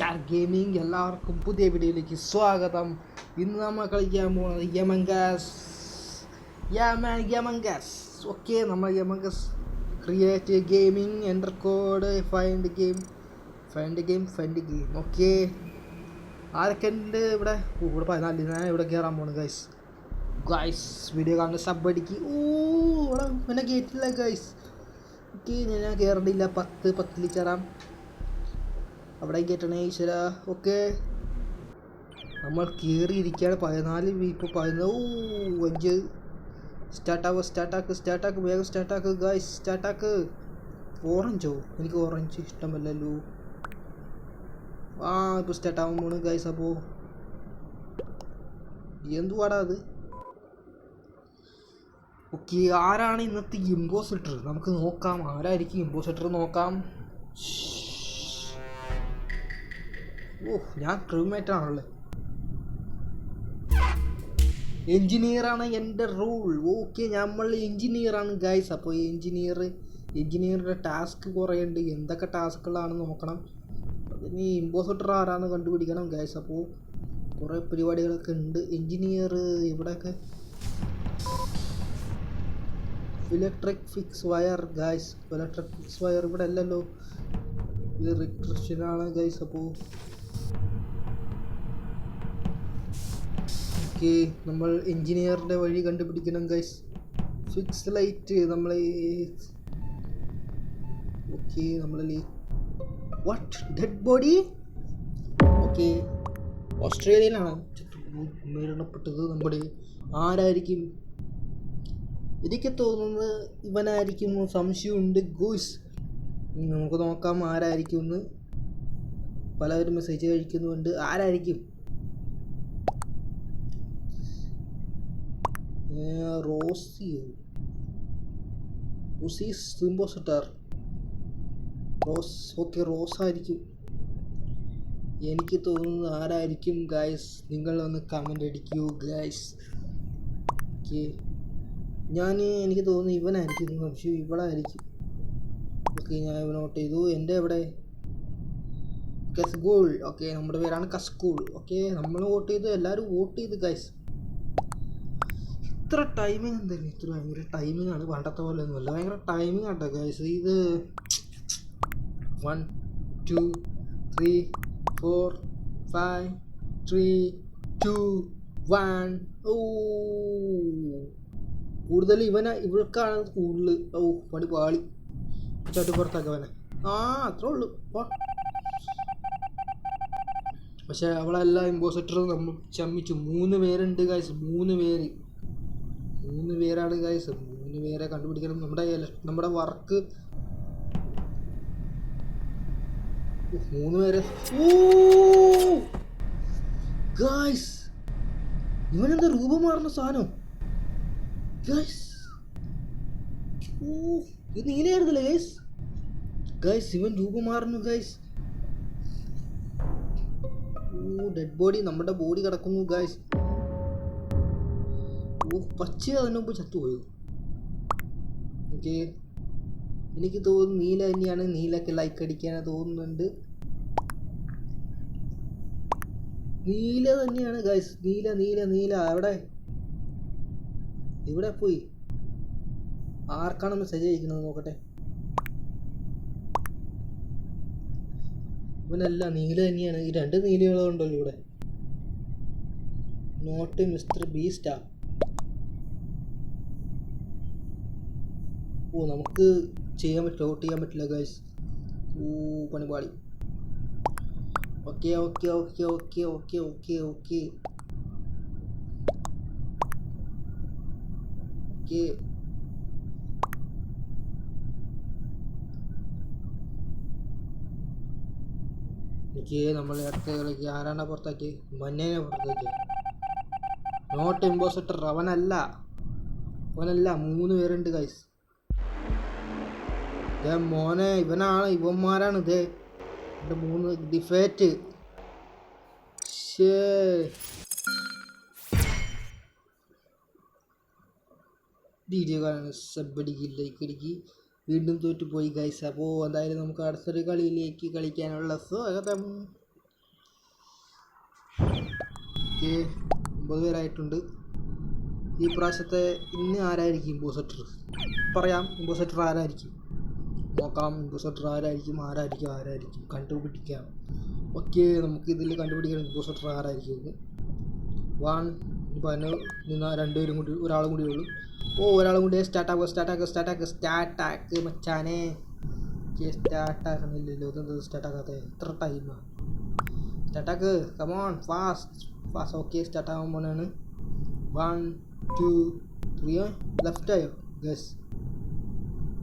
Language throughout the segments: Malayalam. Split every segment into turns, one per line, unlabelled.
സ്റ്റാർ ഗെയിമിംഗ് എല്ലാവർക്കും പുതിയ വീഡിയോയിലേക്ക് സ്വാഗതം. ഇന്ന് നമ്മൾ കളിക്കാൻ പോകുന്നത് യമങ്കസ് യമൻ യമങ്കസ് ഓക്കെ നമ്മൾ Among Us create gaming enter code find game find game find game okay ആരൊക്കെ ഉണ്ട് ഇവിടെ? ഇവിടെ പതിനാല് ഞാൻ ഇവിടെ കയറാൻ പോകുന്നു ഗൈസ് ഗൈസ് വീഡിയോ കാണുന്ന സബ് അടിക്ക്. ഓ ഇവിടെ പിന്നെ കേട്ടില്ല ഗൈസ് ഓക്കെ ഞാൻ കയറേണ്ടില്ല പത്ത് പത്തിൽ കയറാം അവിടെ കയറ്റണേ ഈശ്വര. ഓക്കെ. നമ്മൾ കയറിയിരിക്കുകയാണ് പതിനാല് ഇപ്പോൾ പതിനാല് ഓ അഞ്ച്. സ്റ്റാർട്ടാക്കുക സ്റ്റാർട്ടാക്ക് സ്റ്റാർട്ടാക്ക് വേഗം സ്റ്റാർട്ടാക്ക് ഗായ്സ് സ്റ്റാർട്ടാക്ക്. ഓറഞ്ചോ? എനിക്ക് ഓറഞ്ച് ഇഷ്ടമല്ലല്ലോ. ആ ഇപ്പോൾ സ്റ്റാർട്ടാവാൻ പോണ് ഗായ്സ് അപ്പോൾ എന്തുവാടാ അത്? ഓക്കെ ആരാണ് ഇന്നത്തെ ഇമ്പോസിറ്റർ നമുക്ക് നോക്കാം. ആരായിരിക്കും ഇമ്പോസിറ്റർ നോക്കാം. ഓ ഞാൻ ക്രൂമേറ്റ് ആണല്ലേ എഞ്ചിനീയറാണ് എന്റെ റൂൾ ഓക്കെ നമ്മൾ എഞ്ചിനീയറാണ് ഗൈസ് അപ്പോൾ എഞ്ചിനീയർ എഞ്ചിനീയറുടെ ടാസ്ക് കുറേ ഉണ്ട് എന്തൊക്കെ ടാസ്കുകളാണെന്ന് നോക്കണം? അതിന് ഇമ്പോസിറ്റർ ആരാന്ന് കണ്ടുപിടിക്കണം ഗൈസ് അപ്പോൾ കുറേ പരിപാടികളൊക്കെ ഉണ്ട്. എഞ്ചിനീയർ ഇവിടെയൊക്കെ electric fix wire guys electric fix wire ഇവിടെ അല്ലല്ലോ ഇത് റിക്രഷനാണ് ഗൈസ് അപ്പോൾ ഓക്കെ നമ്മൾ എൻജിനീയറിന്റെ വഴി കണ്ടുപിടിക്കണം ഗൈസ് ഫിക്സ് ലൈറ്റ് നമ്മൾ ഓക്കെ നമ്മൾ വാട്ട് ഡെഡ് ബോഡി ഓക്കെ ഓസ്ട്രേലിയയിലാണ് മരണപ്പെട്ടത് നമ്മുടെ ആരായിരിക്കും? എനിക്ക് തോന്നുന്നത് ഇവനായിരിക്കും സംശയമുണ്ട് ഗോയ്സ് നമുക്ക് നോക്കാം ആരായിരിക്കും എന്ന്. പലവരും മെസ്സേജ് കഴിക്കുന്നുണ്ട് ആരായിരിക്കും? റോസിയോ Rosie impostor Rose okay Rose ആയിരിക്കും എനിക്ക് തോന്നുന്നത് ആരായിരിക്കും ഗായ്സ് നിങ്ങൾ ഒന്ന് കമന്റ് അടിക്കൂ ഗായ്സ് ഓക്കെ. ഞാൻ എനിക്ക് തോന്നുന്നു ഇവനായിരിക്കും. പക്ഷേ ഇവളായിരിക്കും. ഓക്കെ ഞാൻ ഇവനോട്ട് ചെയ്തു. എന്റെ എവിടെ? കസ്കൂൾ ഓക്കെ നമ്മുടെ പേരാണ് കസ്കൂൾ. ഓക്കെ നമ്മൾ വോട്ട് ചെയ്തു എല്ലാവരും വോട്ട് ചെയ്തു ഗൈസ് ഇത്ര ടൈമിങ് എന്തായാലും ഇത്ര ഭയങ്കര ടൈമിംഗ് ആണ് പണ്ടത്തെ പോലെ ഒന്നുമല്ല ഭയങ്കര ടൈമിംഗ് ആട്ടോ ഗൈസ് ഇത് one two three four five three two one ഓ. കൂടുതൽ ഇവന ഇവൾക്കാണ് കൂടുതൽ. ഓ പണി പാളി. ചട്ടി പുറത്താക്കവനെ ആ അത്രേ ഉള്ളൂ. വാ പക്ഷെ അവളെല്ലാം ഇമ്പോസിറ്റർ നമ്മൾ ചമ്മിച്ചു. മൂന്ന് പേരുണ്ട് ഗൈസ് മൂന്ന് പേര്. മൂന്ന് പേരാണ് ഗൈസ് മൂന്ന് പേരെ കണ്ടുപിടിക്കണം. നമ്മുടെ നമ്മുടെ വർക്ക്. മൂന്ന് പേരെ. ഗൈസ് ഇവനെന്താ രൂപം മാറുന്ന സാധനം? ഗൈസ് ഓ ഇത് നീലയായിരുന്നല്ലേ ഗൈസ് ഗൈസ് ഇവൻ രൂപം മാറുന്നു ഗൈസ് ഓ ഡെഡ് ബോഡി നമ്മുടെ ബോഡി കിടക്കുന്നു ഗൈസ് ഓ പച്ച അതിന് മുമ്പ് ചത്തുപോയോ എനിക്ക് എനിക്ക് തോന്നുന്നു നീല തന്നെയാണ് നീലക്ക് ലൈക്ക് അടിക്കാൻ തോന്നുന്നുണ്ട് നീല തന്നെയാണ് ഗൈസ് നീല നീല നീല എവിടെ ഇവിടെ പോയി? ആർക്കാണ് മെസ്സേജ് അയക്കുന്നത് നോക്കട്ടെ. ഇവനല്ല നീല തന്നെയാണ്. ഈ രണ്ട് നീലകളുണ്ടല്ലോ ഇവിടെ. നോട്ട് മിസ്റ്റർ ബീസ്റ്റാ ഓ നമുക്ക് ചെയ്യാൻ പറ്റില്ല വോട്ട് ചെയ്യാൻ പറ്റില്ല ഗൈസ് ഓ പണിപാടി. Okay okay okay okay okay okay okay okay എനിക്ക് നമ്മൾ അടുത്ത കളിക്ക് ആരാണ് പുറത്താക്കി? മന്നേനെ പുറത്താക്കി. നോട്ട് ഇമ്പോസിറ്റർ അവനല്ല. അവനല്ല മൂന്ന് പേരുണ്ട് ഗൈസ് ദേ മോനെ ഇവനാണ് ഇവന്മാരാണ് ഇത് എന്റെ മൂന്ന് ഡിഫേറ്റ്. വീഡിയോ കാണാൻ സബ് അടിക്ക് ലൈക്ക് അടിക്ക്. വീണ്ടും തോറ്റുപോയി ഗൈസ് അപ്പോൾ എന്തായാലും നമുക്ക് അടുത്തൊരു കളിയിലേക്ക് കളിക്കാനുള്ള സ്വാഗതം. ഒമ്പത് പേരായിട്ടുണ്ട്. ഈ പ്രാവശ്യത്തെ ഇന്ന് ആരായിരിക്കും ഇമ്പോസെറ്റർ പറയാം ഇമ്പോസെറ്റർ ആരായിരിക്കും? നോക്കാം. ഇൻഫോസെറ്റർ ആരായിരിക്കും ആരായിരിക്കും ആരായിരിക്കും. കണ്ടുപിടിക്കാം. ഓക്കെ നമുക്ക് ഇതിൽ കണ്ടുപിടിക്കണം. ഇൻഫോസെറ്റർ ആരായിരിക്കും. വൺ ഇപ്പോൾ അതിന് നിന്ന് രണ്ടുപേരും കൂടി ഒരാളും കൂടി ഉള്ളു. ഓ ഒരാളും കൂടി. സ്റ്റാർട്ടാക്കുക സ്റ്റാർട്ടാക്കുക സ്റ്റാർട്ടാക്കുക സ്റ്റാർട്ടാക്ക് മച്ചാനെ. സ്റ്റാർട്ടാക്കണില്ലല്ലോ ഇതെന്താ സ്റ്റാർട്ടാക്കാത്ത എത്ര ടൈമാണ് സ്റ്റാർട്ടാക്ക് come on fast fast okay സ്റ്റാർട്ടാകാൻ പോണാണ്. വൺ ടു ത്രീ ലെഫ്റ്റ് ആയോ? ഗസ്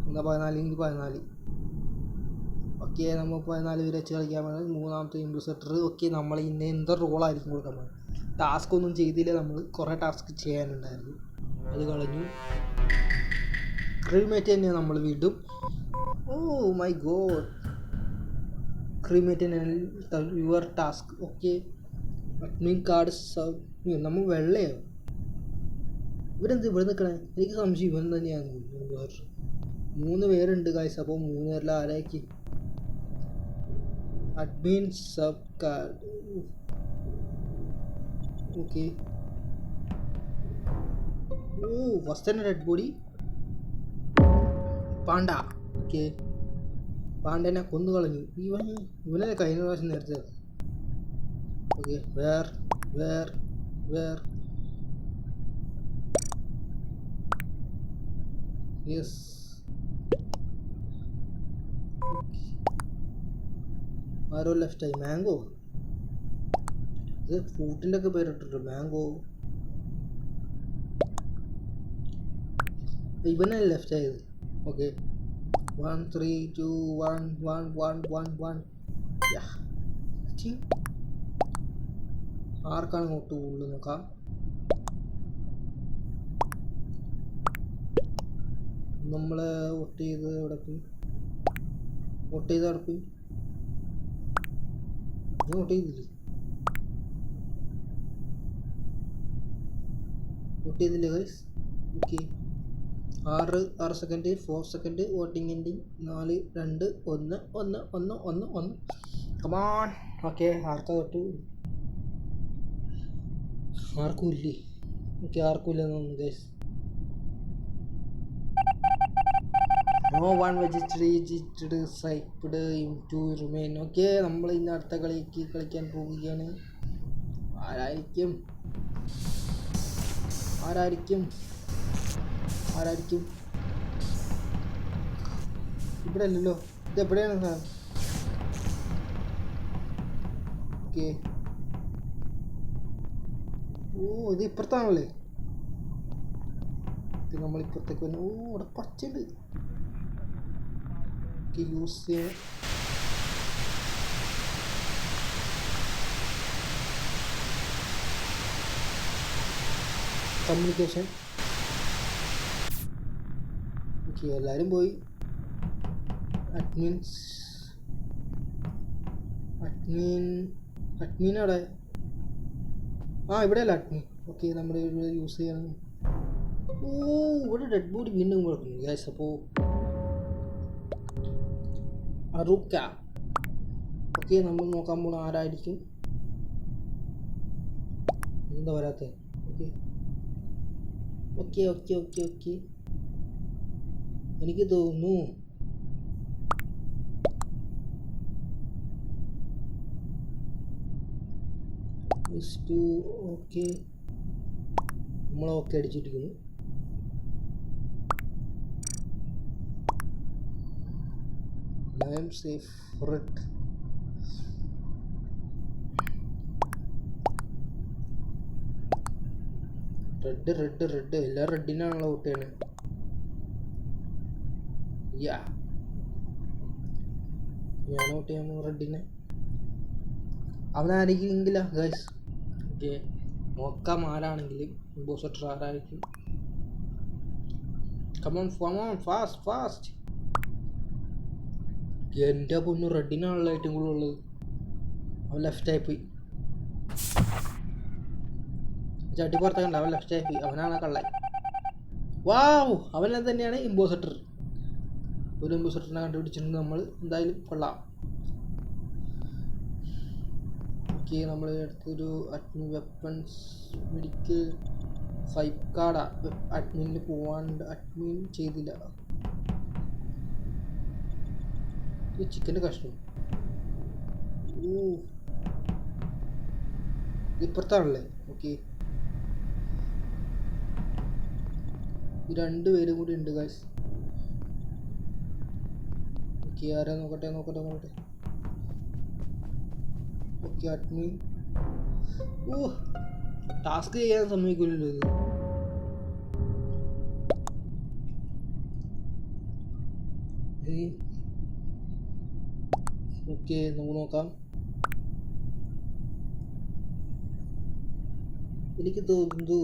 എന്നാ പതിനാല്? ഇനി പതിനാല്. ഓക്കെ നമ്മൾ പതിനാല് പേര് വെച്ച് കളിക്കാൻ പറഞ്ഞാൽ മൂന്നാമത്തെ ഇമ്പ്യൂസെറ്റർ ഓക്കെ നമ്മൾ ഇന്ന് എന്ത് റോളായിരിക്കും കൊടുക്കാൻ ടാസ്ക് ഒന്നും ചെയ്തില്ല നമ്മൾ കുറേ ടാസ്ക് ചെയ്യാനുണ്ടായിരുന്നു. അത് കളഞ്ഞു. ക്രീമേറ്റ് തന്നെയാണ് നമ്മൾ വീണ്ടും. ഓ my god crewmate your task okay. Admin card swipe നമ്മൾ വെള്ളയോ? ഇവരെന്ത് ഇവിടെ നിൽക്കണേ എനിക്ക് സംശയം ഇവൻ തന്നെയാണ് മൂന്ന് പേരുണ്ട് കായ്സ് അപ്പോൾ മൂന്ന് പേരിൽ ആരാക്കി? Admin swipe card okay oh first dead body panda okay പാണ്ടനെ കൊന്നു കളഞ്ഞു. ഇവൻ ഇവനെ കഴിഞ്ഞ പ്രാവശ്യം നേരത്തെ. Okay where where where yes ആരോ ലെഫ്റ്റായി മാംഗോ ഇത് ഫ്രൂട്ടിന്റെ ഒക്കെ പേരിട്ടിട്ടുണ്ട്. മാംഗോ ഇവനാണ് ലെഫ്റ്റ് ആയത്? Okay one three two one one one one one ആർക്കാണ് ഇങ്ങോട്ട് കൂടുതൽ നോക്കാം? നമ്മൾ വോട്ട് ചെയ്ത് ഇവിടെ പോയി? വോട്ട് ചെയ്ത് അവിടെ പോയി നീ വോട്ട് ചെയ്തില്ലേ വോട്ട് ചെയ്തില്ലേ ഗൈസ് ഓക്കെ ആറ് ആറ് second four second voting ending നാല് രണ്ട് ഒന്ന് ഒന്ന് ഒന്ന് ഒന്ന് ഒന്ന്. കമാൺ ഓക്കെ ആർക്കാ തൊട്ടു? ആർക്കും ഇല്ലേ? ഓക്കെ ആർക്കും ഇല്ലെന്ന് guys no one ejected skipped to remain okay നമ്മൾ ഇന്ന് അടുത്ത കളിക്ക് കളിക്കാൻ പോവുകയാണ്. ആരായിരിക്കും? ആരായിരിക്കും? ആരായിരിക്കും? ഇവിടെ അല്ലല്ലോ. ഇത് എവിടെയാണ് സാർ? ഓക്കെ ഓ ഇത് ഇപ്പുറത്താണല്ലേ? ഇത് നമ്മൾ ഇപ്പുറത്തേക്ക് വന്നു ഓ ഇവിടെ പച്ചുണ്ട് ഓക്കെ യൂസ് ചെയ്യാൻ കമ്മ്യൂണിക്കേഷൻ ഓക്കെ എല്ലാവരും പോയി. അഡ്മിൻസ്. അഡ്മിൻ അഡ്മിൻ അവിടെ ആ ഇവിടെ അല്ല അഡ്മിൻ. ഓക്കെ നമ്മുടെ ഇവിടെ യൂസ് ചെയ്യണം ഓ ഇവിടെ ഡെഡ് ബോഡി വീണ്ടും കൊടുക്കുന്നു ഗ്യാസ് അപ്പോൾ അറുക്ക. ഓക്കെ നമ്മൾ നോക്കാൻ പോണ ആരായിരിക്കും? എന്താ വരാത്തത് okay. Okay okay okay okay. എനിക്ക് തോന്നുന്നു. ഓക്കെ നമ്മൾ okay അടിച്ചിട്ടിരിക്കുന്നു I am safe red red red എല്ലാ റെഡിനാണല്ലോ വോട്ട് ചെയ്യണേ യാ. ഞാൻ ഔട്ട് ചെയ്യാൻ റെഡിനെ. അവനായിരിക്കില്ല ഗൈസ് ഓക്കെ. നോക്കാം ആരാണെങ്കിലും ഇമ്പോസറ്റർ ആരായിരിക്കും. കമോൺ ഫോൺ ഫാസ്റ്റ് ഫാസ്റ്റ് എന്റെ പൊന്നു റെഡിനാണല്ലോ ഏറ്റവും കൂടുതൽ ഉള്ളത്. അവൻ ലെഫ്റ്റായി പോയി. ചട്ടി പുറത്തേക്കണ്ട അവൻ ലെഫ്റ്റായി പോയി. അവനാണ് കള്ളൻ. വാവ് അവൻ തന്നെയാണ് ഇമ്പോസിറ്റർ ഒരു ഇമ്പോസിറ്ററിനെ കണ്ടുപിടിച്ചിട്ടുണ്ട് നമ്മൾ എന്തായാലും കൊള്ളാം. ഓക്കെ നമ്മൾ അടുത്തൊരു അഡ്മിൻ വെപ്പൺസ് മെഡിക്കൽ സൈക്കാഡ അഡ്മിനിൽ പോവാണ്ട്. അഡ്മിൻ ചെയ്തില്ല. ഈ ചിക്കന്റെ കഷ്ണം. ഇപ്പുറത്താണല്ലേ? ഓക്കെ. രണ്ട് പേരും കൂടി ഉണ്ട് ഗായ്സ് ഓക്കെ ആരാ നോക്കട്ടെ നോക്കട്ടെ നോക്കട്ടെ. Okay admin. ഓ ടാസ്ക് ചെയ്യാൻ സമ്മതിക്കില്ലല്ലോ ഇത്. ഓക്കെ നമുക്ക് നോക്കാം എനിക്ക് തോന്നുന്നു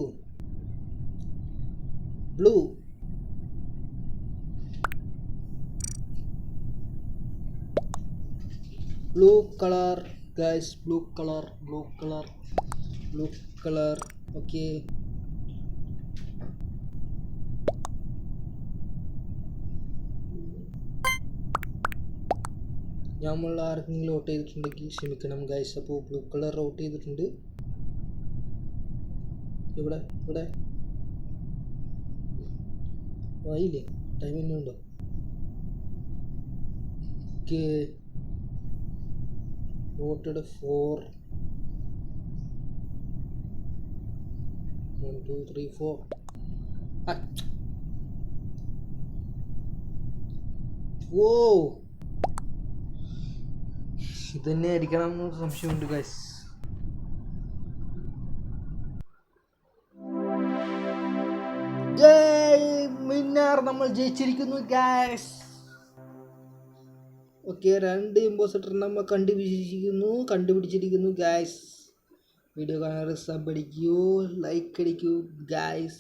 blue blue colour guys blue colour blue colour blue colour okay നമ്മൾ ആർക്കെങ്കിലും വോട്ട് ചെയ്തിട്ടുണ്ടെങ്കിൽ ക്ഷമിക്കണം ഗൈസ് അപ്പോൾ ബ്ലൂ കളർ വോട്ട് ചെയ്തിട്ടുണ്ട്. ഇവിടെ ഇവിടെ. ആയില്ലേ ടൈം ഇനി ഉണ്ടോ okay voted for. One two three four ഓ ഇത് തന്നെ ആയിരിക്കണം എന്ന് സംശയമുണ്ട് ഗൈസ് മിന്നാർ നമ്മൾ ജയിച്ചിരിക്കുന്നു ഗൈസ് ഓക്കെ രണ്ട് ഇമ്പോസിറ്റർ നമ്മൾ കണ്ടുപിടിച്ചിരിക്കുന്നു കണ്ടുപിടിച്ചിരിക്കുന്നു ഗൈസ് വീഡിയോ കാണാൻ സബ് അടിക്കൂ ലൈക്ക് അടിക്കൂ ഗൈസ്